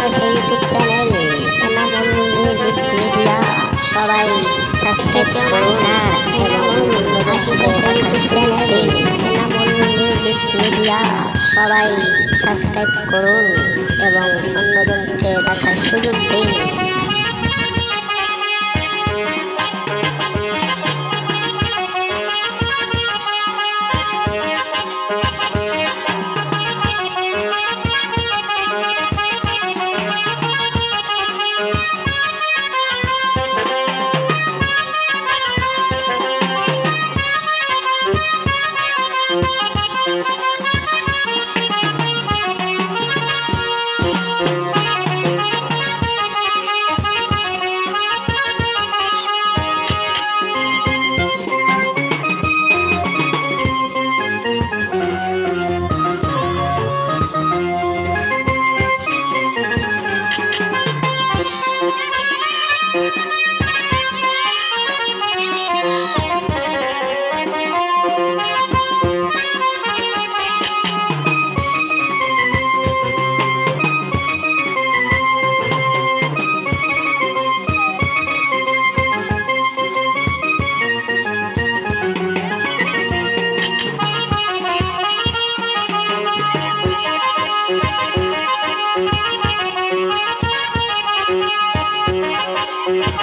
আশিকেছে YouTube channel Enamul music media সবাই subscribe master Enamul আশিকেছে YouTube channel Enamul music media সবাই subscribe করুন এবং অন্যজনকে দেখার সুযোগ দিন।